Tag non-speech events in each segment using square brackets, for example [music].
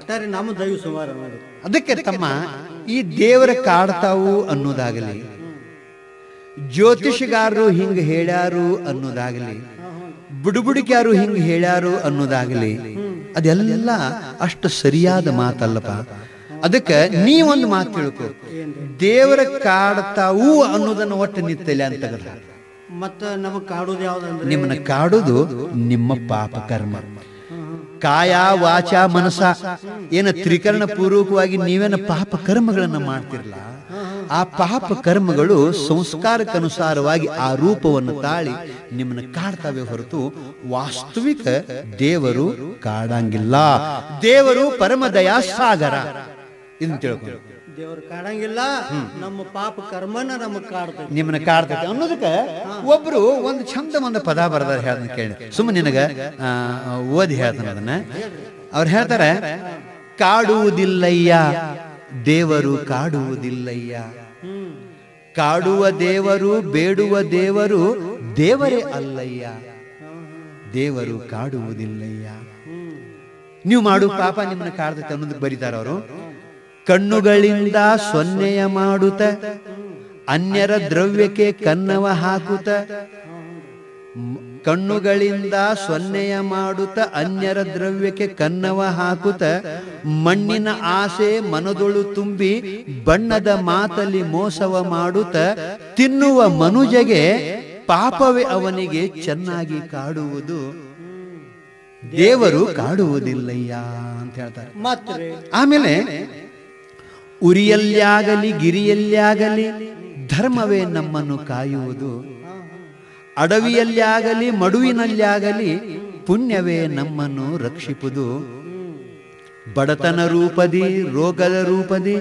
ಒಟ್ಟಾರೆ ನಮ್ಮ ದೈವ ಸುಮಾರು ಅನ್ನೋದು ಅದಕ್ಕೆ ತಮ್ಮ ಈ ದೇವರ ಕಾಡ್ತಾವು ಅನ್ನೋದಾಗಲಿ ಜ್ಯೋತಿಷಗಾರರು ಹಿಂಗ ಹೇಳ್ಯಾರು ಅನ್ನೋದಾಗಲಿ ಬುಡುಬುಡಿಕ್ಯಾರು ಹಿಂಗ ಹೇಳ್ಯಾರು ಅನ್ನೋದಾಗಲಿ ಅದೆಲ್ಲ ಅಷ್ಟು ಸರಿಯಾದ ಮಾತಲ್ಲಪ್ಪ. ಅದಕ್ಕೆ ನೀ ಒಂದು ಮಾತು ತಿಳ್ಕೊ. ದೇವರ ಕಾಡ್ತಾವು ಅನ್ನೋದನ್ನ ಒಟ್ಟು ನಿತ್ತಲೆ ಅಂತ ಮತ್ತೆ ಮತ್ತ ನಮಗ್ ಕಾಡುದು ಯಾವ್ದು ನಿಮ್ಮನ್ನ ಕಾಡೋದು ನಿಮ್ಮ ಪಾಪ ಕರ್ಮ. ಕಾಯ ವಾಚ ಮನಸ ಏನ ತ್ರಿಕರಣ ಪೂರ್ವಕವಾಗಿ ನೀವೇನ ಪಾಪ ಕರ್ಮಗಳನ್ನ ಮಾಡ್ತಿರಲ್ಲ ಆ ಪಾಪ ಕರ್ಮಗಳು ಸಂಸ್ಕಾರಕ್ಕನುಸಾರವಾಗಿ ಆ ರೂಪವನ್ನು ತಾಳಿ ನಿಮ್ಮನ್ನ ಕಾಡ್ತವೆ ಹೊರತು ವಾಸ್ತವಿಕ ದೇವರು ಕಾಡಂಗಿಲ್ಲ. ದೇವರು ಪರಮ ದಯಾ ಸಾಗರ ಇದನ್ನು ತಿಳ್ಕೊಂಡು ದೇವ್ರು ಕಾಡಂಗಿಲ್ಲ ನಮ್ಮ ಪಾಪ ಕರ್ಮನ ನಮಗ್ ಕಾಡ್ತೈತಿ. ನಿಮ್ಮನ್ನ ಕಾಡ್ತೈತಿ ಅನ್ನೋದಕ್ಕೆ ಒಬ್ರು ಒಂದು ಚಂದ ಒಂದು ಪದ ಬರದಾರ ಹೇಳ್ದ ಕೇಳಿ. ಸುಮ್ಮನೆ ನಿನಗ ಓದಿ ಹೇಳ್ತಾನೆ ಅದನ್ನ. ಅವ್ರು ಹೇಳ್ತಾರೆ, ಕಾಡುವುದಿಲ್ಲಯ್ಯ, ದೇವರು ಕಾಡುವುದಿಲ್ಲಯ್ಯ. ಕಾಡುವ ದೇವರು, ಬೇಡುವ ದೇವರು ದೇವರೇ ಅಲ್ಲಯ್ಯ. ದೇವರು ಕಾಡುವುದಿಲ್ಲಯ್ಯ. ನೀವು ಮಾಡು ಪಾಪ ನಿಮ್ಮನ್ನ ಕಾಡ್ತೈತೆ ಅನ್ನೋದಕ್ಕೆ ಬರೀತಾರ ಅವರು. ಕಣ್ಣುಗಳಿಂದ ಸೊನ್ನೆಯ ಮಾಡುತ್ತ ಅನ್ಯರ ದ್ರವ್ಯಕ್ಕೆ ಕನ್ನವ ಹಾಕುತ್ತ ಕಣ್ಣುಗಳಿಂದ ಸೊನ್ನೆಯ ಮಾಡುತ್ತ ಅನ್ಯರ ದ್ರವ್ಯಕ್ಕೆ ಕನ್ನವ ಹಾಕುತ್ತ ಮಣ್ಣಿನ ಆಸೆ ಮನದೊಳು ತುಂಬಿ ಬಣ್ಣದ ಮಾತಲ್ಲಿ ಮೋಸವ ಮಾಡುತ್ತ ತಿನ್ನುವ ಮನುಜಗೆ ಪಾಪವೇ ಅವನಿಗೆ ಚೆನ್ನಾಗಿ ಕಾಡುವುದು. ದೇವರು ಕಾಡುವುದಿಲ್ಲಯ್ಯ ಅಂತ ಹೇಳ್ತಾರೆ. ಆಮೇಲೆ ಉರಿಯಲ್ಲಾಗಲಿ ಗಿರಿಯಲ್ಲಾಗಲಿ ಧರ್ಮವೇ ನಮ್ಮನ್ನು ಕಾಯುವುದು. ಅಡವಿಯಲ್ಲಾಗಲಿ ಮಡುವಿನಲ್ಲಾಗಲಿ ಪುಣ್ಯವೇ ನಮ್ಮನ್ನು ರಕ್ಷಿಪುದು. ಬಡತನ ರೂಪದಿ, ರೋಗದ ರೂಪದಿ,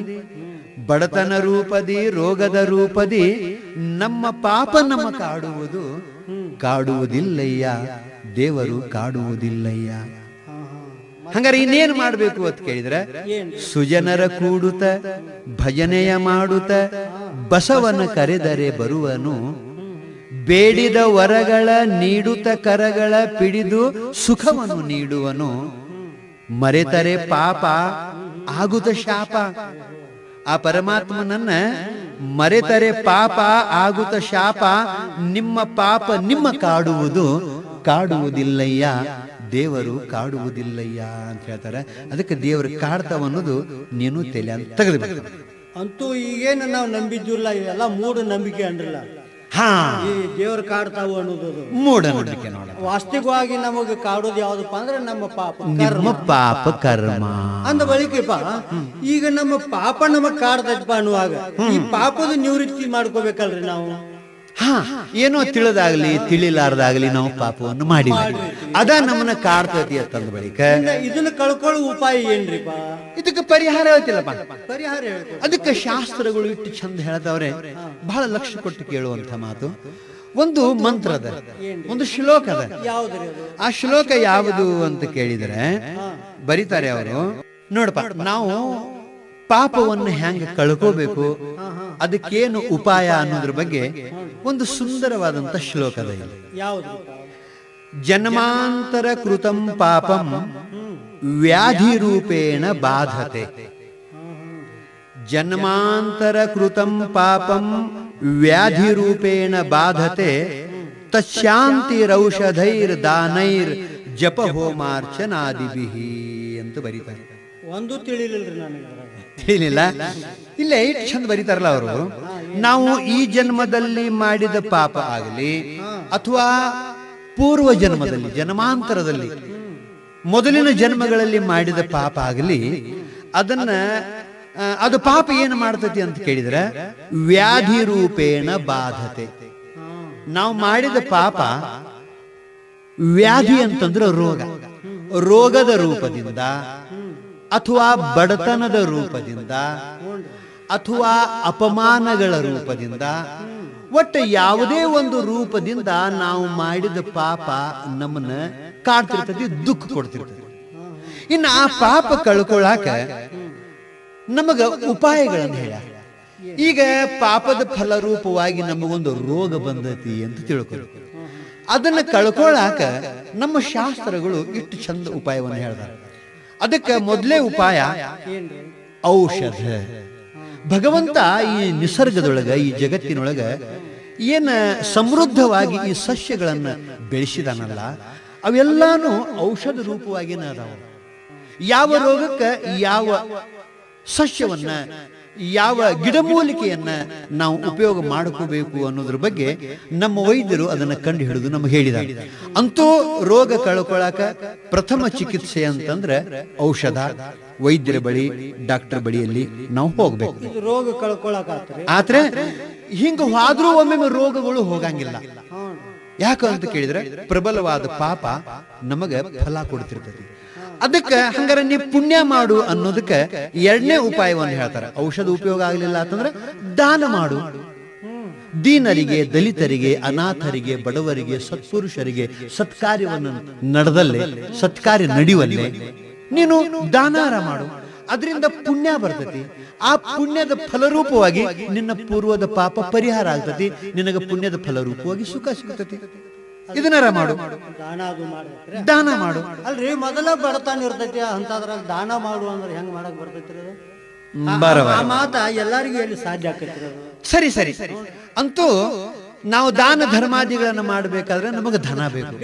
ಬಡತನ ರೂಪದಿ, ರೋಗದ ರೂಪದಿ, ನಮ್ಮ ಪಾಪ ನಮ್ಮ ಕಾಡುವುದು. ಕಾಡುವುದಿಲ್ಲಯ್ಯ, ದೇವರು ಕಾಡುವುದಿಲ್ಲಯ್ಯ. ಹಂಗಾರೆ ಇನ್ನೇನು ಮಾಡಬೇಕು ಅಂತ ಕೇಳಿದ್ರೆ ಸುಜನರ ಕೂಡುತ್ತ ಭಜನೆಯ ಮಾಡುತ್ತ ಬಸವನ ಕರೆದರೆ ಬರುವನು ಬೇಡಿದ ವರಗಳ ನೀಡುತ್ತ ಕರಗಳ ಪಿಡಿದು ಸುಖವನ್ನು ನೀಡುವನು ಮರೆತರೆ ಪಾಪ ಆಗುತ್ತ ಶಾಪ. ಆ ಪರಮಾತ್ಮನನ್ನ ಮರೆತರೆ ಪಾಪ ಆಗುತ್ತ ಶಾಪ ನಿಮ್ಮ ಪಾಪ ನಿಮ್ಮ ಕಾಡುವುದು ಕಾಡುವುದಿಲ್ಲಯ್ಯ. ದೇವರು ಕಾಡುವುದಿಲ್ಲಯ್ಯ ಅಂತ ಹೇಳ್ತಾರೆ. ಅದಕ್ಕೆ ದೇವರು ಕಾಡ್ತಾವ ಅನ್ನೋದು ನೀನು ತಲೆ ಅಂತ ತೆಗೆದು ಅಂತೂ ಈಗೇನು ನಾವು ನಂಬಿದ್ದಿಲ್ಲ ಇವೆಲ್ಲ ಮೂಢ ನಂಬಿಕೆ ಅಂದ್ರಲ್ಲ. ಹಾ. ಈ ದೇವ್ರ ಕಾಡ್ತಾವು ಅನ್ನೋದು ಮೂಢನಂಬಿಕೆ ನೋಡ. ವಾಸ್ತವಿಕವಾಗಿ ನಮಗೆ ಕಾಡೋದು ಯಾವ್ದಪ್ಪ ಅಂದ್ರೆ ನಮ್ಮ ಪಾಪ ನಮ್ಮ ಪಾಪ ಕರ್ಮ. ಅಂದ ಬಳಿಕಪ್ಪ ಈಗ ನಮ್ಮ ಪಾಪ ನಮಗ್ ಕಾಡ್ತೈತಪ್ಪ ಅನ್ನುವಾಗ ಈ ಪಾಪದ ನಿವೃತ್ತಿ ಮಾಡ್ಕೋಬೇಕಲ್ರಿ ನಾವು. ಹಾ ಏನೋ ತಿಳಿದಾಗ್ಲಿ ತಿಳಿಲಾರ್ದಾಗ್ಲಿ ನಾವು ಪಾಪವನ್ನು ಮಾಡಿದ್ವಿ. ಅದ ನಮ್ಮನ್ನ ಕಾಡ್ತತಿ ಅಂತಂದ ಬಳಿಕ ಇದನ್ನ ಕಳ್ಕೊಳ್ಳೋ ಉಪಾಯ ಏನ್ರಿ ಇದಕ್ಕೆ ಪರಿಹಾರ ಹೇಳ್ತಿಲ್ಲಪ್ಪ. ಪರಿಹಾರ ಅದಕ್ಕೆ ಶಾಸ್ತ್ರಗಳು ಇಟ್ಟು ಚಂದ ಹೇಳ್ತಾವ್ರೆ ಬಹಳ ಲಕ್ಷ ಕೊಟ್ಟು ಕೇಳುವಂತ ಮಾತು. ಒಂದು ಮಂತ್ರ ಅದ ಒಂದು ಶ್ಲೋಕ ಅದ. ಯಾವ್ದ್ರಿ ಆ ಶ್ಲೋಕ ಯಾವುದು ಅಂತ ಕೇಳಿದ್ರೆ ಬರೀತಾರೆ ಅವರು. ನೋಡಪ್ಪ ನಾವು ಪಾಪವನ್ನು ಹೆಂಗೆ ಕಳ್ಕೋಬೇಕು? ಅದಕ್ಕೇನು ಉಪಾಯ ಅನ್ನೋದ್ರ ಬಗ್ಗೆ ಒಂದು ಸುಂದರವಾದಂತ ಶ್ಲೋಕದ ಇದೆ. ಯಾವ್ದ್ರಿಪ್ಪ ಜನ್ಮಾಂತರ ಕೃತಂ ಪಾಪಂ ವ್ಯಾಧಿ ರೂಪೇಣ ಬಾಧತೆ. ಜನ್ಮಾಂತರ ಕೃತಂ ಪಾಪಂ ವ್ಯಾಧಿ ರೂಪೇಣ ಬಾಧತೆ. ತಶಾಂತಿರೌಷಧೈರ್ ದಾನೈರ್ ಜಪ ಹೋಮಾರ್ಚನಾದಿಭಿಹಿ ಅಂತ ಬರೀತಾರೆ. ಒಂದು ತಿಳಿಲಿಲ್ಲ ನನಗೆ. ತಿಳಿಲಿಲ್ಲ ಇಲ್ಲ ಏಟ್ ಚಂದ ಬರೀತಾರಲ್ಲ ಅವರು. ನಾವು ಈ ಜನ್ಮದಲ್ಲಿ ಮಾಡಿದ ಪಾಪ ಆಗಲಿ, ಅಥವಾ ಪೂರ್ವ ಜನ್ಮದಲ್ಲಿ, ಜನ್ಮಾಂತರದಲ್ಲಿ, ಮೊದಲಿನ ಜನ್ಮಗಳಲ್ಲಿ ಮಾಡಿದ ಪಾಪ ಆಗಲಿ, ಅದನ್ನ ಅದು ಪಾಪ ಏನು ಮಾಡ್ತತಿ ಅಂತ ಕೇಳಿದ್ರೆ, ವ್ಯಾಧಿ ರೂಪೇಣ ಬಾಧತೆ. ನಾವು ಮಾಡಿದ ಪಾಪ ವ್ಯಾಧಿ ಅಂತಂದ್ರೆ ರೋಗ. ರೋಗದ ರೂಪದಿಂದ ಅಥವಾ ಬಡತನದ ರೂಪದಿಂದ, ಅಥವಾ ಅಪಮಾನಗಳ ರೂಪದಿಂದ, ಒಟ್ಟು ಯಾವುದೇ ಒಂದು ರೂಪದಿಂದ ನಾವು ಮಾಡಿದ ಪಾಪ ನಮ್ಮನ್ನ ಕಾಡ್ತಿರ್ತದೆ ದುಃಖ ಕೊಡ್ತಿರ್ತದೆ ಇನ್ನು ಆ ಪಾಪ ಕಳ್ಕೊಳ್ಳಾಕ ನಮಗ ಉಪಾಯಗಳನ್ನು ಹೇಳ ಈಗ ಪಾಪದ ಫಲರೂಪವಾಗಿ ನಮಗೊಂದು ರೋಗ ಬಂದತಿ ಅಂತ ತಿಳ್ಕೊಳ್ಳಿ ಅದನ್ನ ಕಳ್ಕೊಳ್ಳಾಕ ನಮ್ಮ ಶಾಸ್ತ್ರಗಳು ಇಷ್ಟು ಚಂದ ಉಪಾಯವನ್ನು ಹೇಳ್ತಾರೆ ಅದಕ್ಕೆ ಮೊದಲೇ ಉಪಾಯ ಔಷಧ. ಭಗವಂತ ಈ ನಿಸರ್ಗದೊಳಗ ಈ ಜಗತ್ತಿನೊಳಗ ಏನ ಸಮೃದ್ಧವಾಗಿ ಈ ಸಸ್ಯಗಳನ್ನ ಬೆಳೆಸಿದಾನಲ್ಲ ಅವೆಲ್ಲಾನು ಔಷಧ ರೂಪವಾಗಿನ ಅದಾವ? ಯಾವ ರೋಗಕ್ಕೆ ಯಾವ ಸಸ್ಯವನ್ನ ಯಾವ ಗಿಡಮೂಲಿಕೆಯನ್ನ ನಾವು ಉಪಯೋಗ ಮಾಡ್ಕೋಬೇಕು ಅನ್ನೋದ್ರ ಬಗ್ಗೆ ನಮ್ಮ ವೈದ್ಯರು ಅದನ್ನ ಕಂಡು ಹಿಡಿದು ನಮಗೆ ಹೇಳಿದ ಅಂತೂ ರೋಗ ಕಳ್ಕೊಳಕ ಪ್ರಥಮ ಚಿಕಿತ್ಸೆ ಅಂತಂದ್ರೆ ಔಷಧ. ವೈದ್ಯರ ಬಳಿ ಡಾಕ್ಟರ್ ಬಳಿಯಲ್ಲಿ ನಾವು ಹೋಗ್ಬೇಕು. ರೋಗ ಕಳ್ಕೊಳಕ ಆದ್ರೆ ಹಿಂಗ ಆದ್ರೂ ಒಮ್ಮೆ ರೋಗಗಳು ಹೋಗಂಗಿಲ್ಲ. ಯಾಕಂತ ಯಾಕ ಅಂತ ಕೇಳಿದ್ರೆ ಪ್ರಬಲವಾದ ಪಾಪ ನಮಗ ಫಲ ಕೊಡ್ತಿರ್ತೈತಿ. ಅದಕ್ಕೆ ಹಂಗಾರೆ ನೀ ಪುಣ್ಯ ಮಾಡು ಅನ್ನೋದಕ್ಕೆ ಎರಡನೇ ಉಪಾಯವನ್ನು ಹೇಳ್ತಾರೆ. ಔಷಧ ಉಪಯೋಗ ಆಗಲಿಲ್ಲ ಅಂತಂದ್ರೆ ದಾನ ಮಾಡು. ದೀನರಿಗೆ, ದಲಿತರಿಗೆ, ಅನಾಥರಿಗೆ, ಬಡವರಿಗೆ, ಸತ್ಪುರುಷರಿಗೆ ಸತ್ಕಾರ್ಯವನ್ನು ನಡೆದಲ್ಲೇ, ಸತ್ಕಾರ್ಯ ನಡೆಯುವಲ್ಲಿ ನೀನು ದಾನಾರ ಮಾಡು. ಅದರಿಂದ ಪುಣ್ಯ ಬರ್ತತಿ. ಆ ಪುಣ್ಯದ ಫಲರೂಪವಾಗಿ ನಿನ್ನ ಪೂರ್ವದ ಪಾಪ ಪರಿಹಾರ ಆಗ್ತತಿ. ನಿನಗೆ ಪುಣ್ಯದ ಫಲರೂಪವಾಗಿ ಸುಖ ಸಿಗ್ತತಿ. ಇದನ್ನಾರ ಮಾಡು. ದಾನ ಅದು ಮಾಡ್ಬೇಕ್ರಿ. ದಾನ ಮಾಡು. ಅಲ್ರಿ ಮೊದಲ ಬಡತನ ಇರ್ತೈತಿ ಅಂತದ್ರಾಗ ದಾನ ಮಾಡು ಅಂದ್ರೆ ಹೆಂಗ್ ಮಾಡಕ್ ಬರ್ತೈತ್ರಿ ಅದು? ಆ ಮಾತ ಎಲ್ಲರಿಗೂ ಎಲ್ಲಿ ಸಾಧ್ಯ ಆಕೈತ್ರಿ ಅದು? ಸರಿ ಸರಿ. ಅಂತೂ ನಾವು ದಾನ ಧರ್ಮಾದಿಗಳನ್ನ ಮಾಡಬೇಕಾದ್ರೆ ನಮಗೆ ಧನ ಬೇಕು.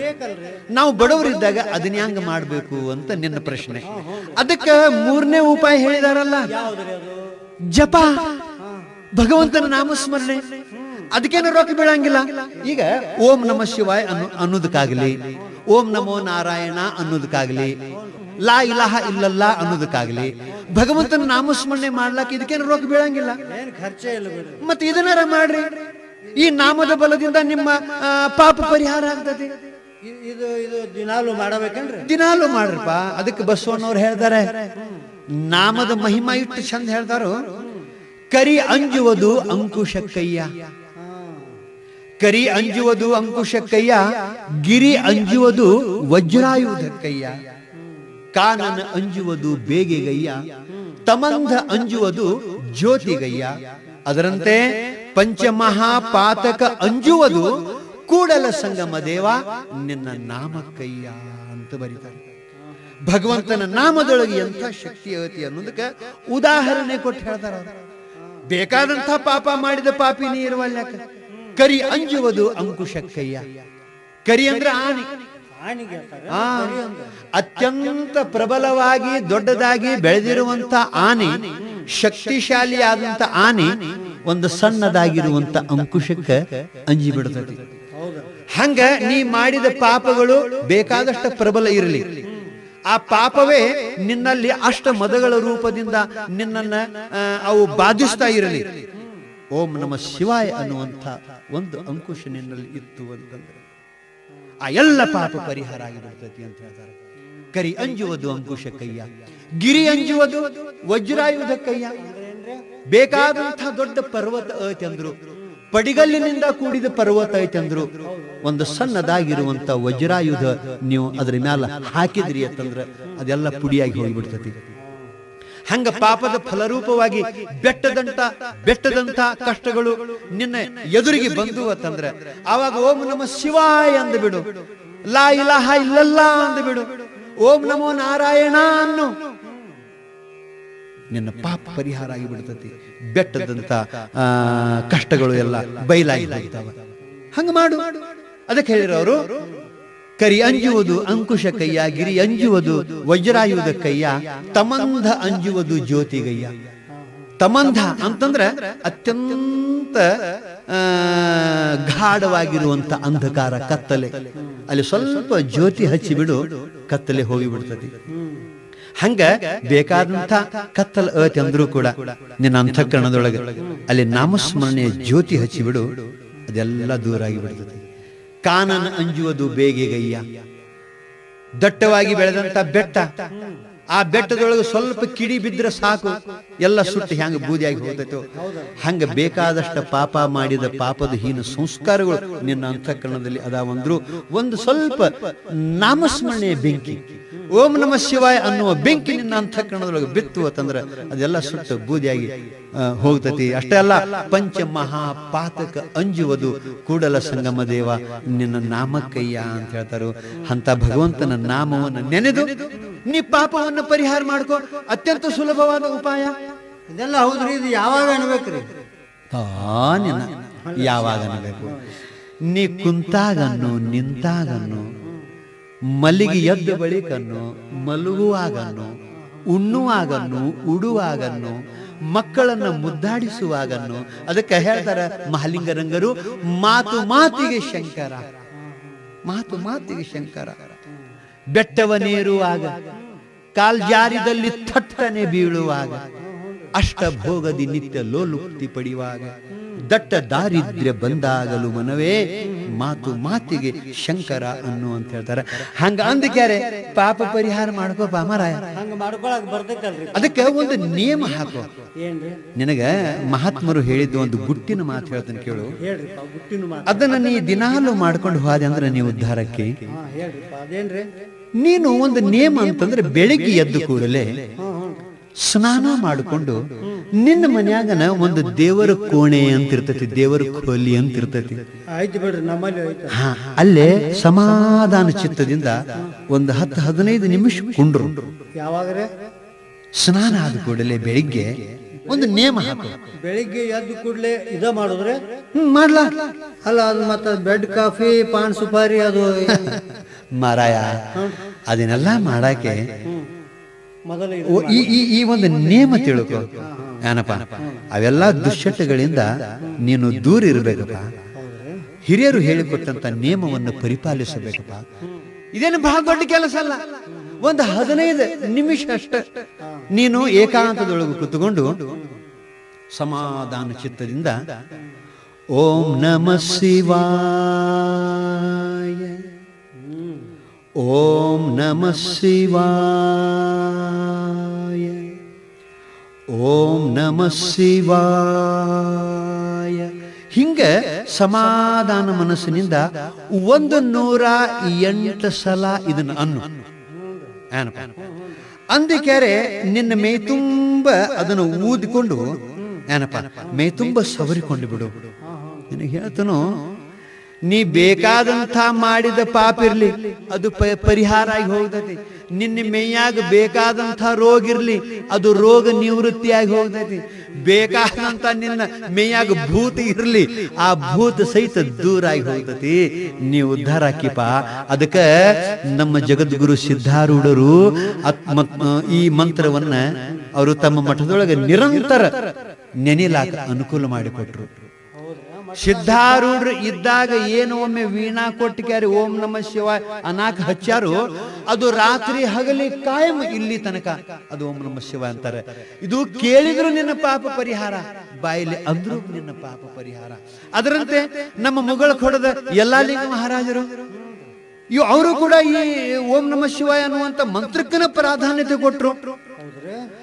ನಾವು ಬಡವರಿದ್ದಾಗ ಅದನ್ನ ಹೆಂಗ ಮಾಡಬೇಕು ಅಂತ ನಿನ್ನ ಪ್ರಶ್ನೆ. ಅದಕ್ಕೆ ಮೂರನೇ ಉಪಾಯ ಹೇಳಿದಾರಲ್ಲ. ಜಪ. ಭಗವಂತನ ನಾಮಸ್ಮರಣೆ. ಅದಕ್ಕೇನು ರೊಕ್ಕ ಬೀಳಂಗಿಲ್ಲ. ಈಗ ಓಂ ನಮ ಶಿವಾಯ್ ಅನ್ನೋ ಅನ್ನೋದಕ್ಕಾಗಲಿ ಓಂ ನಮೋ ನಾರಾಯಣ ಅನ್ನೋದಕ್ಕಾಗಲಿ ಲಾ ಇಲಾಹ ಇಲ್ಲಲ್ಲ ಅನ್ನೋದಕ್ಕಾಗಲಿ ಭಗವಂತನ ನಾಮಸ್ಮರಣೆ ಮಾಡ್ಲಾಕ ಇದಕ್ಕೇನು ರೊಕ್ಕ ಬೀಳಂಗಿಲ್ಲ. ಮತ್ತೆ ಇದನ್ನಾರ ಮಾಡ್ರಿ. ಈ ನಾಮದ ಬಲದಿಂದ ನಿಮ್ಮ ಪಾಪ ಪರಿಹಾರ ಆಗ್ತದೆ. ಇದು ಇದು ದಿನಾಲು ಮಾಡಬೇಕೇನ್ರಿ? ದಿನಾಲು ಮಾಡ್ರಪ್ಪ. ಅದಕ್ಕೆ ಬಸವಣ್ಣವ್ರು ಹೇಳ್ತಾರೆ ನಾಮದ ಮಹಿಮಾ ಇಟ್ಟು ಚಂದ ಹೇಳ್ತಾರೋ ಕರಿ ಅಂಜುವುದು ಅಂಕುಶಕ್ಕಯ್ಯ. ಹಾ ಕರಿ ಅಂಜುವುದು ಅಂಕುಶಕ್ಕಯ್ಯ, ಗಿರಿ ಅಂಜುವುದು ವಜ್ರಾಯುಧಕ್ಕಯ್ಯ. ಕಾನನ ಅಂಜುವುದು ಬೇಗೆಗಯ್ಯ, ತಮಂಧ ಅಂಜುವುದು ಜ್ಯೋತಿಗಯ್ಯ. ಅದರಂತೆ ಪಂಚಮಹಾಪಾತಕ ಅಂಜುವುದು ಕೂಡಲ ಸಂಗಮ ದೇವ, ನಿನ್ನ ನಾಮಕ್ಕಯ್ಯ ಅಂತ ಬರೀತಾರೆ. ಭಗವಂತನ ನಾಮದೊಳಗೆ ಎಂಥ ಶಕ್ತಿ ಐತಿ ಅನ್ನೋದಕ್ಕೆ ಉದಾಹರಣೆ ಕೊಟ್ಟು ಹೇಳ್ತಾರ. ಬೇಕಾದಂಥ ಪಾಪ ಮಾಡಿದ ಪಾಪಿ ನೀರುವಲ್ಯಾಕ ಕರಿ ಅಂಜುವುದು ಅಂಕುಶಕ್ಕಯ್ಯ ಕರಿ ಅಂದ್ರೆ ಆನೆ ಅತ್ಯಂತ ಪ್ರಬಲವಾಗಿ ದೊಡ್ಡದಾಗಿ ಬೆಳೆದಿರುವಂತ ಆನೆ ಶಕ್ತಿಶಾಲಿಯಾದಂತ ಆನೆ ಒಂದು ಸಣ್ಣದಾಗಿರುವಂತ ಅಂಕುಶಕ್ಕೆ ಅಂಜಿ ಬಿಡ್ತದೆ. ಹಂಗ ನೀ ಮಾಡಿದ ಪಾಪಗಳು ಬೇಕಾದಷ್ಟು ಪ್ರಬಲ ಇರಲಿ. ಆ ಪಾಪವೇ ನಿನ್ನಲ್ಲಿ ಅಷ್ಟ ಮದಗಳ ರೂಪದಿಂದ ನಿನ್ನನ್ನ ಅವು ಬಾಧಿಸ್ತಾ ಇರಲಿ. ಓಂ ನಮ ಶಿವಾಯ ಅನ್ನುವಂಥ ಒಂದು ಅಂಕುಶ ನಿನ್ನಲ್ಲಿ ಇತ್ತು ಅಂತಂದ್ರೆ. ಆ ಎಲ್ಲ ಪಾಪ ಪರಿಹಾರ ಆಗಿಬಿಡ್ತೈತಿ ಅಂತ ಹೇಳ್ತಾರೆ. ಕರಿ ಅಂಜುವುದು ಅಂಕುಶ ಕೈಯ, ಗಿರಿ ಅಂಜುವುದು ವಜ್ರಾಯುಧ ಕೈಯ. ಬೇಕಾದಂಥ ದೊಡ್ಡ ಪರ್ವತ ಐತಿ ಅಂದ್ರು, ಪಡಿಗಲ್ಲಿನಿಂದ ಕೂಡಿದ ಪರ್ವತ ಐತಿ ಅಂದ್ರು, ಒಂದು ಸಣ್ಣದಾಗಿರುವಂತ ವಜ್ರಾಯುಧ ನೀವು ಅದ್ರ ಮ್ಯಾಲ ಹಾಕಿದ್ರಿ ಅಂತಂದ್ರೆ ಅದೆಲ್ಲ ಪುಡಿಯಾಗಿ ಹೋಗಿಬಿಡ್ತತಿ. ಹಂಗ ಪಾಪದ ಫಲರೂಪವಾಗಿ ಬೆಟ್ಟದಂತ ಬೆಟ್ಟದಂತ ಕಷ್ಟಗಳು ನಿನ್ನ ಎದುರಿಗೆ ಬಂದು ಅಂತಂದ್ರೆ, ಆವಾಗ ಓಂ ನಮ ಶಿವಾಯ ಅಂದು ಬಿಡು. ಲಾ ಇಲಾಹ ಇಲ್ಲಲ್ಲ ಅಂದು ಬಿಡು. ಓಂ ನಮೋ ನಾರಾಯಣ ಅನ್ನು. ನಿನ್ನ ಪಾಪ ಪರಿಹಾರ ಆಗಿ ಬಿಡ್ತತಿ ಬೆಟ್ಟದಂತ ಕಷ್ಟಗಳು ಎಲ್ಲ ಬಯಲಾಗಿ ಹಂಗ ಮಾಡು. ಅದಕ್ಕೆ ಹೇಳಿರೋರು ಕರಿ ಅಂಜುವುದು ಅಂಕುಶ ಕೈಯ ಗಿರಿ ಅಂಜುವುದು ವಜ್ರಾಯುಧ ಕೈಯ ತಮಂಧ ಅಂಜುವುದು ಜ್ಯೋತಿಗಯ್ಯ. ತಮಂಧ ಅಂತಂದ್ರೆ ಅತ್ಯಂತ ಗಾಢವಾಗಿರುವಂತ ಅಂಧಕಾರ ಕತ್ತಲೆ. ಅಲ್ಲಿ ಸ್ವಲ್ಪ ಜ್ಯೋತಿ ಹಚ್ಚಿಬಿಡು ಕತ್ತಲೆ ಹೋಗಿಬಿಡ್ತದೆ. ಹಂಗ ಬೇಕಾದಂತ ಕತ್ತಲ ಅತಿ ಅಂದ್ರೂ ಕೂಡ ನಿನ್ನ ಅಂತಃಕರಣದೊಳಗೆ ಅಲ್ಲಿ ನಾಮಸ್ಮರಣೆಯ ಜ್ಯೋತಿ ಹಚ್ಚಿಬಿಡು ಅದೆಲ್ಲ ದೂರ ಆಗಿ ಬಿಡ್ತದೆ ಕಾನನ ಅಂಜುವುದು ಬೇಗೆಗಯ್ಯ. ದಟ್ಟವಾಗಿ ಬೆಳೆದಂತ ಬೆಟ್ಟ. ಆ ಬೆಟ್ಟದೊಳಗೆ ಸ್ವಲ್ಪ ಕಿಡಿ ಬಿದ್ರೆ ಸಾಕು. ಎಲ್ಲ ಸುಟ್ಟು ಹೆಂಗ ಬೂದಿಯಾಗಿ ಹೋಗ್ತೈತೋ. ಹಂಗ ಬೇಕಾದಷ್ಟ ಪಾಪ ಮಾಡಿದ ಪಾಪದ ಹೀನ ಸಂಸ್ಕಾರಗಳು ನಿನ್ನ ಅಂತಃಕರಣದಲ್ಲಿ ಅದಾವಂದ್ರು ಒಂದು ಸ್ವಲ್ಪ ನಾಮಸ್ಮರಣೆಯ ಬೆಂಕಿ. ಓಂ ನಮ ಶಿವಾಯ ಅನ್ನುವ ಬೆಂಕಿ ನಿನ್ನ ಅಂತಃಕರಣದೊಳಗೆ ಬಿತ್ತು ಅಂತಂದ್ರೆ ಅದೆಲ್ಲ ಸುಟ್ಟು ಬೂದಿಯಾಗಿ ಹೋಗ್ತತಿ. ಅಷ್ಟೇ ಅಲ್ಲ, ಪಂಚ ಮಹಾಪಾತಕ ಅಂಜುವುದು ಕೂಡಲ ಸಂಗಮ ದೇವ. ನಿನ್ನ ನಾಮಕ್ಕಯ್ಯ ಅಂತ ಹೇಳ್ತಾರೋ ಅಂತ ಭಗವಂತನ ನಾಮವನ್ನು ನೆನೆದು ನೀ ಪಾಪವನ್ನು ಪರಿಹಾರ ಮಾಡ್ಕೋ. ಅತ್ಯಂತ ಸುಲಭವಾದ ಉಪಾಯ. ಇದೆಲ್ಲ ಹೌದ್ರಿ ಇದು ಯಾವಾಗ ಅನ್ಬೇಕ್ರಿ? ತಾನಿನ ಯಾವಾಗ ಅನ್ಬೇಕು? ನೀ ಕುಂತಾಗನ್ನು ನಿಂತಾಗನ್ನು ಮಲ್ಲಿಗೆ ಎದ್ದ ಬಳಿಕನ್ನು ಮಲಗುವಾಗನ್ನು ಉಣ್ಣುವಾಗನ್ನು ಉಡುವಾಗನ್ನು ಮಕ್ಕಳನ್ನ ಮುದ್ದಾಡಿಸುವಾಗನ್ನು ಅದಕ್ಕೆ ಹೇಳ್ತಾರ ಮಹಾಲಿಂಗರಂಗರು ಮಾತು ಮಾತಿಗೆ ಶಂಕರ. ಮಾತು ಮಾತಿಗೆ ಶಂಕರ. ಬೆಟ್ಟವನೇರುವಾಗ ಕಾಲ್ಜಾರಿದಲ್ಲಿ ಥಟ್ಟನೆ ಬೀಳುವಾಗ ಅಷ್ಟಭೋಗದಿ ನಿತ್ಯ ಲೋಲುಪ್ತಿ ಪಡೆಯುವಾಗ ದಟ್ಟ ದಾರಿದ್ರ್ಯ ಬಂದಾಗಲು ಮನವೇ ಮಾತು ಮಾತಿಗೆ ಶಂಕರ ಅನ್ನು ಅಂತ ಹೇಳ್ತಾರೆ. ಹಂಗ ಅಂದಕ್ಯಾರೆ ಪಾಪ ಪರಿಹಾರ ಮಾಡ್ಕೋ ಪಾಮರಾಯ ಅದಕ್ಕೆ ಒಂದು ನಿಯಮ ಹಾಕೋ. ನಿನಗ ಮಹಾತ್ಮರು ಹೇಳಿದ್ದು ಒಂದು ಗುಟ್ಟಿನ ಮಾತು ಹೇಳ್ತಾನೆ ಕೇಳು. ಅದನ್ನ ನೀ ದಿನಾಲು ಮಾಡ್ಕೊಂಡು ಹೋದೆ ಅಂದ್ರೆ ನೀವು ಉದ್ಧಾರಕ್ಕೆ. ನೀನು ಒಂದು ನಿಯಮ ಅಂತಂದ್ರೆ ಬೆಳಿಗ್ಗೆ ಎದ್ದು ಕೂಡಲೇ ಸ್ನಾನ ಮಾಡಿಕೊಂಡು ನಿನ್ನ ಮನ್ಯಾಗನ ಒಂದು ದೇವರ ಕೋಣೆ ಅಂತ ಇರ್ತೈತಿ ದೇವರ ಕೋಲಿ ಅಂತ ಇರ್ತೈತಿ ಆಯ್ತು ಬಿಡ್ರಿ ನಮ್ಮಲ್ಲಿ ಹೋಯ್ತು. ಹಾ ಅಲ್ಲೇ ಸಮಾಧಾನ ಚಿತ್ತದಿಂದ ಒಂದು ಹತ್ತು ಹದಿನೈದು ನಿಮಿಷ ಕುಂಡ್ರು. ಯಾವಾಗ್ರೆ? ಸ್ನಾನ ಆದ ಕೂಡಲೇ ಬೆಳಿಗ್ಗೆ ಒಂದು ನಿಯಮ ಹಾಕು. ಬೆಳಿಗ್ಗೆ ಎದ್ದು ಕೂಡಲೇ ಇದ ಮಾಡಿದ್ರೆ? ಹ್ಮ್, ಮಾಡ್ಲಾ. ಅಲ್ಲ ಅದು ಮತ್ತೆ ಬೆಡ್ ಕಾಫಿ ಪಾನ್ ಸುಪಾರಿ ಅದು [laughs] ಮಾರಾಯ ಅದನ್ನೆಲ್ಲ ಮಾಡಕ್ಕೆ ಈ ಒಂದು ನೇಮ ತಿಳ್ಕೊ. ಏನಪ್ಪ ಅವೆಲ್ಲ ದುಶ್ಚಟಗಳಿಂದ ನೀನು ದೂರ ಇರಬೇಕಪ್ಪ. ಹಿರಿಯರು ಹೇಳಿಕೊಟ್ಟಂತ ನಿಯಮವನ್ನು ಪರಿಪಾಲಿಸಬೇಕಪ್ಪ. ಇದೇನು ಬಹಳ ದೊಡ್ಡ ಕೆಲಸ ಅಲ್ಲ. ಒಂದು ಹದಿನೈದು ನಿಮಿಷ ಅಷ್ಟ ನೀನು ಏಕಾಂತದೊಳಗೆ ಕೂತ್ಕೊಂಡು ಸಮಾಧಾನ ಚಿತ್ತದಿಂದ ಓಂ ನಮ ಶಿವಾಯ. ಓಂ ನಮ ಶಿವಾಯ ಓಂ ನಮ ಶಿವಾಯ ಹಿಂಗೆ ಸಮಾಧಾನ ಮನಸ್ಸಿನಿಂದ ಒಂದು ನೂರ ಎಂಟು ಸಲ ಇದನ್ನು ಅನ್ನು. ಅಂದಿಕ್ಯಾರೆ ನಿನ್ನ ಮೇ ತುಂಬ ಅದನ್ನು ಊದಿಕೊಂಡು, ಏನಪ್ಪ? ಮೇ ತುಂಬ ಸವರಿಕೊಂಡು ಬಿಡು. ನಿನಗೆ ಹೇಳ್ತನು? ನೀ ಬೇಕಾದಂಥ ಮಾಡಿದ ಪಾಪ ಇರಲಿ, ಅದು ಪರಿಹಾರ ಆಗಿ ಹೋಗ್ತೈತಿ ನಿನ್ನ ಮೇಯಾಗ ಬೇಕಾದಂಥ ರೋಗ ಇರಲಿ, ಅದು ರೋಗ ನಿವೃತ್ತಿಯಾಗಿ ಹೋಗ್ತೈತಿ ಬೇಕಾದಂತ ನಿನ್ನ ಮೇಯಾಗ ಭೂತ ಇರ್ಲಿ, ಆ ಭೂತ ಸಹಿತ ದೂರ ಆಗಿ ಹೋಗ್ತೈತಿ ನೀವು ಉದ್ಧಾರ ಹಾಕಿಪ ಅದಕ್ಕೆ ನಮ್ಮ ಜಗದ್ಗುರು ಸಿದ್ಧಾರೂಢರು ಈ ಮಂತ್ರವನ್ನ ಅವರು ತಮ್ಮ ಮಠದೊಳಗೆ ನಿರಂತರ ನೆನಿಲಾಕ ಅನುಕೂಲ ಮಾಡಿಕೊಟ್ರು. ಸಿದ್ಧಾರೂಢರು ಇದ್ದಾಗ ಏನು ಒಮ್ಮೆ ವೀಣಾ ಕೊಟ್ಟಿಕ್ಯಾರಿ ಓಂ ನಮ ಶಿವ ಅನಾಕ ಹಚ್ಚಾರು, ಅದು ರಾತ್ರಿ ಹಗಲಿ ಕಾಯಂ ಇಲ್ಲಿ ತನಕ. ಅದು ಓಂ ನಮ ಶಿವ ಅಂತಾರೆ. ಇದು ಕೇಳಿದ್ರು ನಿನ್ನ ಪಾಪ ಪರಿಹಾರ ಬಾಯಿಲಿ ಅಂದ್ರೂ ನಿನ್ನ ಪಾಪ ಪರಿಹಾರ. ಅದರಂತೆ ನಮ್ಮ ಮುಗಳ ಕೊಡದ ಯಲ್ಲಾಲಿಂಗ ಮಹಾರಾಜರು, ಇವು ಅವರು ಕೂಡ ಈ ಓಂ ನಮ ಶಿವಾಯ ಅನ್ನುವಂತ ಮಂತ್ರಕ್ಕನ ಪ್ರಾಧಾನ್ಯತೆ ಕೊಟ್ರು.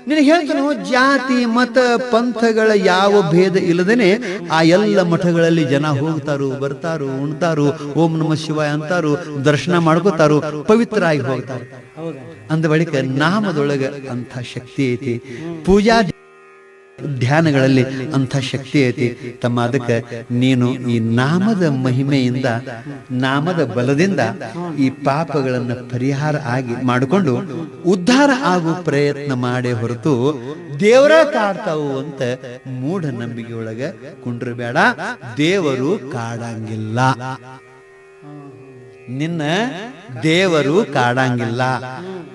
ನಿನಗೆ ಹೇಳ್ತಾನೋ ಜಾತಿ, ಮತ, ಪಂಥಗಳ ಯಾವ ಭೇದ ಇಲ್ಲದೇನೆ ಆ ಎಲ್ಲ ಮಠಗಳಲ್ಲಿ ಜನ ಹೋಗ್ತಾರು, ಬರ್ತಾರು, ಉಣ್ತಾರು, ಓಂ ನಮ ಶಿವಾಯ ಅಂತಾರು, ದರ್ಶನ ಮಾಡ್ಕೋತಾರು ಪವಿತ್ರ ಆಗಿ ಹೋಗ್ತಾರೆ. ಅಂದ ಬಳಿಕ ನಾಮದೊಳಗ ಅಂತ ಶಕ್ತಿ ಐತಿ. ಪೂಜಾ ಧ್ಯಾನಗಳಲ್ಲಿ ಅಂಥ ಶಕ್ತಿ ಐತಿ. ತಮ್ಮ ಅದಕ್ಕೆ ನೀನು ಈ ನಾಮದ ಮಹಿಮೆಯಿಂದ, ನಾಮದ ಬಲದಿಂದ ಈ ಪಾಪಗಳನ್ನು ಪರಿಹಾರ ಆಗಿ ಮಾಡಿಕೊಂಡು ಉದ್ಧಾರ ಆಗುವ ಪ್ರಯತ್ನ ಮಾಡೇ ಹೊರತು ದೇವರ ಕಾಡ್ತಾವು ಅಂತ ಮೂಢ ನಂಬಿಕೆಯೊಳಗೆ ಕುಂಡ್ರಬೇಡ. ದೇವರು ಕಾಡಂಗಿಲ್ಲ. ನಿನ್ನ ದೇವರು ಕಾಡಂಗಿಲ್ಲ.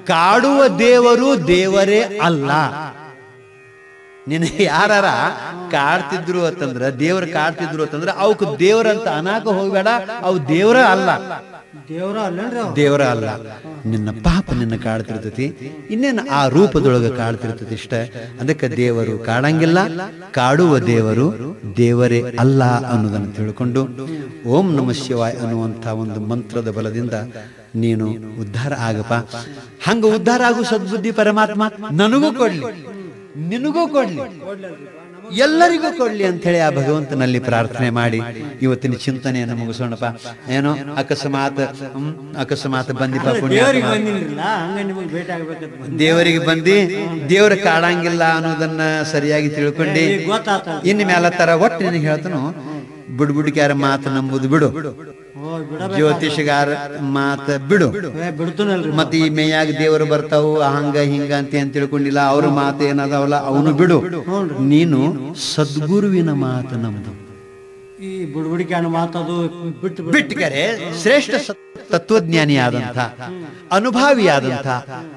ಕಾಡುವ ದೇವರು ದೇವರೇ ಅಲ್ಲ. ನಿನ್ನ ಯಾರಾರ ಕಾಡ್ತಿದ್ರು ಅಂತಂದ್ರ ದೇವ್ರ ಕಾಡ್ತಿದ್ರು ಅಂತಂದ್ರ ಅವಕ್ ದೇವ್ರಂತ ಅನಾಕ ಹೋಗ್ಬೇಡ ಅವು ದೇವ್ರ ಅಲ್ಲ. ದೇವ್ರ ಅಲ್ಲ ದೇವ್ರ ದೇವರ ಅಲ್ಲ. ನಿನ್ನ ಪಾಪ ನಿನ್ನ ಕಾಡ್ತಿರ್ತತಿ ಇನ್ನೇನು ಆ ರೂಪದೊಳಗೆ ಕಾಡ್ತಿರ್ತತಿ ಇಷ್ಟ. ಅದಕ್ಕೆ ದೇವರು ಕಾಡಂಗಿಲ್ಲ ಕಾಡುವ ದೇವರು ದೇವರೇ ಅಲ್ಲ ಅನ್ನೋದನ್ನು ತಿಳ್ಕೊಂಡು ಓಂ ನಮ ಶಿವಾಯ್ ಅನ್ನುವಂಥ ಒಂದು ಮಂತ್ರದ ಬಲದಿಂದ ನೀನು ಉದ್ಧಾರ ಆಗಪ್ಪ. ಹಂಗ ಉದ್ಧಾರ ಆಗು ಸದ್ಬುದ್ಧಿ ಪರಮಾತ್ಮ ನನಗೂ ಕೊಡ್ಲಿ. ನಿನಗೂ ಕೊಡ್ಲಿ. ಎಲ್ಲರಿಗೂ ಕೊಡ್ಲಿ ಅಂತ ಹೇಳಿ ಆ ಭಗವಂತನಲ್ಲಿ ಪ್ರಾರ್ಥನೆ ಮಾಡಿ. ಇವತ್ತಿನ ಚಿಂತನೆಯನ್ನು ಮುಗಿಸೋಣಪ್ಪ. ಏನೋ ಅಕಸ್ಮಾತ್ ಅಕಸ್ಮಾತ್ ಬಂದಿಪ್ಪ ದೇವ್ರಿಗೆ ಬಂದಿ ದೇವರಿಗೆ ಬಂದಿ ದೇವರ ಕಾಡಂಗಿಲ್ಲ ಅನ್ನೋದನ್ನ ಸರಿಯಾಗಿ ತಿಳ್ಕೊಂಡಿ. ಇನ್ನು ಮ್ಯಾಲ ತರ ಒಟ್ಟು ನಿನಗೆ ಹೇಳ್ತಾನು ಬುಡ್ ಬುಡ್ಕ್ಯಾರ ಮಾತು ನಂಬುದು ಬಿಡ. ಜ್ಯೋತಿಷಗಾರ ಮಾತ ಬಿಡು. ಮತ್ತೆ ಈ ಮೇಯಾಗ ದೇವರು ಬರ್ತಾವು ಹಂಗ ಹಿಂಗ ಅಂತ ತಿಳ್ಕೊಂಡಿಲ್ಲ ಅವ್ರ ಮಾತು ಏನದಾವಲ್ಲ ಅವನು ಬಿಡು. ನೀನು ಸದ್ಗುರುವಿನ ಮಾತು ನಮ್ದು ಈ ಬುಡ್ಬುಡಿಕೆ ಅನ್ನೋ ಮಾತದು ಬಿಟ್ಟು. ಬಿಟ್ಟರೆ ಶ್ರೇಷ್ಠ ತತ್ವಜ್ಞಾನಿಯಾದಂಥ ಅನುಭಾವಿಯಾದಂಥ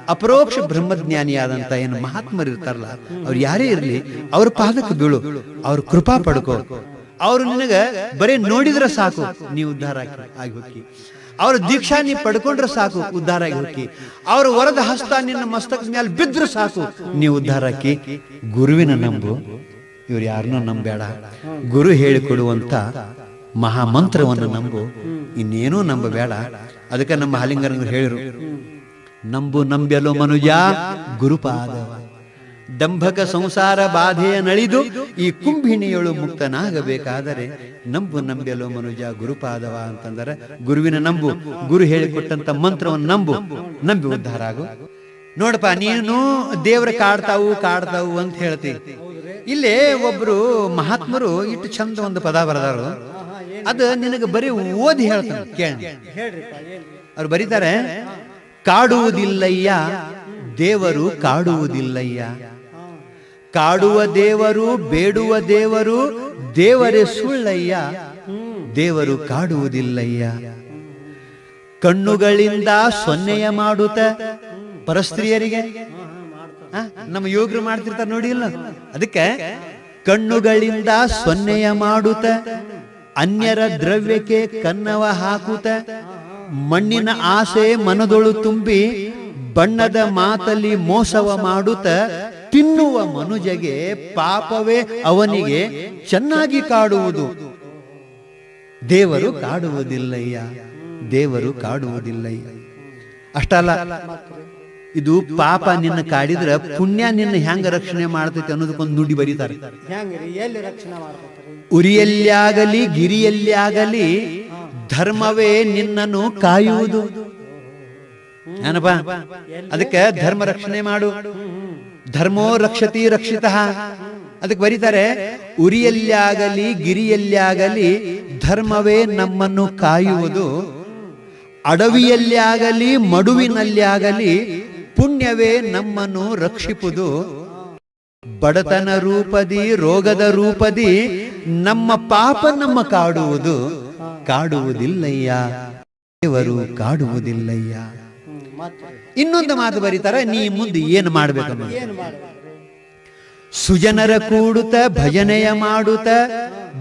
ಅಪರೋಕ್ಷ ಬ್ರಹ್ಮಜ್ಞಾನಿಯಾದಂಥ ಏನು ಮಹಾತ್ಮರು ಇರ್ತಾರಲ್ಲ ಅವ್ರು ಯಾರೇ ಇರಲಿ ಅವ್ರ ಪಾದಕ್ಕೆ ಬೀಳು ಅವ್ರ ಕೃಪಾ ಪಡ್ಕೋ. ಅವ್ರು ನಿನಗೆ ಬರೀ ನೋಡಿದ್ರೆ ಸಾಕು ನೀವು ಉದ್ಧಾರ ಆಗಿ ಹೋಗಿ. ಅವ್ರ ದೀಕ್ಷಾ ನೀ ಪಡ್ಕೊಂಡ್ರೆ ಸಾಕು ಉದ್ಧಾರ ಆಗಿ ಹೋಗಿ. ಅವ್ರ ವರದ ಹಸ್ತ ನಿನ್ನ ಮಸ್ತಕ ಮೇಲೆ ಬಿದ್ರ ಸಾಕು ನೀವು ಉದ್ಧಾರ ಆಕಿ. ಗುರುವಿನ ನಂಬು. ಇವ್ರು ಯಾರನ್ನೂ ನಂಬೇಡ ಗುರು ಹೇಳಿಕೊಡುವಂತ ಮಹಾಮಂತ್ರವನ್ನು ನಂಬು. ಇನ್ನೇನೂ ನಂಬಬೇಡ. ಅದಕ್ಕೆ ನಮ್ಮ ಹಲಿಂಗರಂಗರು ಹೇಳಿರು ನಂಬು ನಂಬೆಲೋ ಮನುಜ ಗುರುಪಾದವ. ದಂಭಕ ಸಂಸಾರ ಬಾಧೆಯ ನಳಿದು ಈ ಕುಂಭಿಣಿಯಳು ಮುಕ್ತನಾಗಬೇಕಾದರೆ ನಂಬು ನಂಬೆಲು ಮನುಜ ಗುರುಪಾದವ ಅಂತಂದರೆ, ಗುರುವಿನ ನಂಬು, ಗುರು ಹೇಳಿಕೊಟ್ಟಂತ ಮಂತ್ರವನ್ನು ನಂಬು, ನಂಬಿ ಉದ್ಧಾರ ಆಗು ನೋಡಪ್ಪ, ನೀನು ದೇವರ ಕಾಡ್ತಾವು ಕಾಡ್ತಾವು ಅಂತ ಹೇಳ್ತಿ. ಇಲ್ಲೇ ಒಬ್ರು ಮಹಾತ್ಮರು ಇಟ್ಟು ಚಂದ ಒಂದು ಪದ ಬರದಾರು ಅದು ನಿನಗೆ ಬರೀ ಓದಿ ಹೇಳ್ತಾನೆ, ಕೇಳಿ. ಅವ್ರು ಬರೀತಾರೆ, ಕಾಡುವುದಿಲ್ಲಯ್ಯ, ದೇವರು ಕಾಡುವುದಿಲ್ಲಯ್ಯ. ಕಾಡುವ ದೇವರು, ಬೇಡುವ ದೇವರು, ದೇವರೇ ಸುಳ್ಳಯ್ಯ. ದೇವರು ಕಾಡುವುದಿಲ್ಲಯ್ಯ. ಕಣ್ಣುಗಳಿಂದ ಸೊನ್ನೆಯ ಮಾಡುತ್ತ ಪರಸ್ತ್ರೀಯರಿಗೆ ನಮ್ಮ ಯೋಗರು ಮಾಡ್ತಿರ್ತಾರ ನೋಡಿ ಇಲ್ಲ? ಅದಕ್ಕೆ ಕಣ್ಣುಗಳಿಂದ ಸೊನ್ನೆಯ ಮಾಡುತ್ತ ಅನ್ಯರ ದ್ರವ್ಯಕ್ಕೆ ಕನ್ನವ ಹಾಕುತ್ತ ಮಣ್ಣಿನ ಆಸೆ ಮನದೊಳು ತುಂಬಿ ಬಣ್ಣದ ಮಾತಲ್ಲಿ ಮೋಸವ ಮಾಡುತ್ತ ತಿನ್ನುವ ಮನುಜಗೆ ಪಾಪವೇ ಅವನಿಗೆ ಚೆನ್ನಾಗಿ ಕಾಡುವುದು. ದೇವರು ಕಾಡುವುದಿಲ್ಲಯ್ಯ ದೇವರು ಕಾಡುವುದಿಲ್ಲಯ್ಯ. ಅಷ್ಟಲ್ಲ ಇದು ಪಾಪ ನಿನ್ನ ಕಾಡಿದ್ರ ಪುಣ್ಯ ನಿನ್ನ ಹೆಂಗ ರಕ್ಷಣೆ ಮಾಡ್ತೈತೆ ಅನ್ನೋದಕ್ಕೊಂದು ನುಡಿ ಬರೀತಾರೆ. ಉರಿಯಲ್ಲಿ ಆಗಲಿ ರಕ್ಷಣೆ ಆಗಲಿ ಧರ್ಮವೇ ನಿನ್ನನ್ನು ಕಾಯುವುದು. ಏನಪ್ಪ? ಅದಕ್ಕೆ ಧರ್ಮ ರಕ್ಷಣೆ ಮಾಡು. ಧರ್ಮೋ ರಕ್ಷತಿ ರಕ್ಷಿತ. ಅದಕ್ಕೆ ಬರೀತಾರೆ ಉರಿಯಲ್ಲಾಗಲಿ ಗಿರಿಯಲ್ಲಾಗಲಿ ಧರ್ಮವೇ ನಮ್ಮನ್ನು ಕಾಯುವುದು. ಅಡವಿಯಲ್ಲಾಗಲಿ ಮಡುವಿನಲ್ಲಾಗಲಿ ಪುಣ್ಯವೇ ನಮ್ಮನ್ನು ರಕ್ಷಿಪುದು. ಬಡತನ ರೂಪದಿ, ರೋಗದ ರೂಪದಿ, ನಮ್ಮ ಪಾಪ ನಮ್ಮ ಕಾಡುವುದು. ಕಾಡುವುದಿಲ್ಲಯ್ಯ, ದೇವರು ಕಾಡುವುದಿಲ್ಲಯ್ಯ. ಇನ್ನೊಂದು ಮಾತು ಬರೀತಾರ ನೀ ಮುಂದೆ ಏನು ಮಾಡ್ಬೇಕು ಸುಜನರ ಕೂಡುತ್ತ ಭಜನೆಯ ಮಾಡುತ್ತ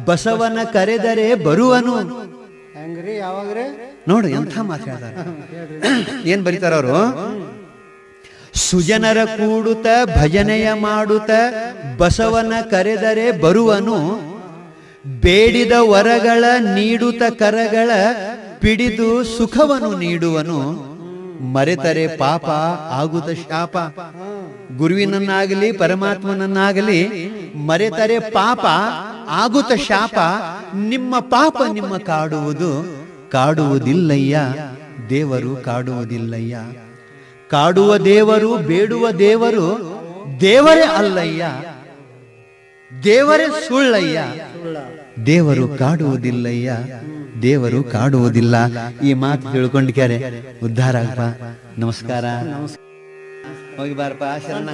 ಬಸವನ ಕರೆದರೆ ಬರುವನು. ಹೆಂಗ್ರಿ ಯಾವಾಗ್ರಿ? ನೋಡು ಎಂಥ ಮಾತಾಡ್ತಾರೆ ಏನ್ ಬರೀತಾರ ಅವರು? ಸುಜನರ ಕೂಡುತ್ತ ಭಜನೆಯ ಮಾಡುತ್ತ ಬಸವನ ಕರೆದರೆ ಬರುವನು. ಬೇಡಿದ ವರಗಳ ನೀಡುತ್ತ ಕರಗಳ ಪಿಡಿದು ಸುಖವನ್ನು ನೀಡುವನು. ಮರೆತರೆ ಪಾಪ ಆಗುದ ಶಾಪ. ಗುರುವಿನನ್ನಾಗಲಿ ಪರಮಾತ್ಮನನ್ನಾಗಲಿ ಮರೆತರೆ ಪಾಪ ಆಗುತ್ತ ಶಾಪ. ನಿಮ್ಮ ಪಾಪ ನಿಮ್ಮ ಕಾಡುವುದು. ಕಾಡುವುದಿಲ್ಲಯ್ಯ, ದೇವರು ಕಾಡುವುದಿಲ್ಲಯ್ಯ. ಕಾಡುವ ದೇವರು, ಬೇಡುವ ದೇವರು ದೇವರೇ ಅಲ್ಲಯ್ಯ. ದೇವರೇ ಸುಳ್ಳಯ್ಯ. ದೇವರು ಕಾಡುವುದಿಲ್ಲಯ್ಯ. ದೇವರು ಕಾಡುವುದಿಲ್ಲ. ಈ ಮಾತು ತಿಳ್ಕೊಂಡಿಕ್ಯಾರೆ ಉದ್ಧಾರ ಆಗಪ್ಪ ನಮಸ್ಕಾರ. ಹೋಗಿ ಬಾರಪ್ಪ ಶರಣ.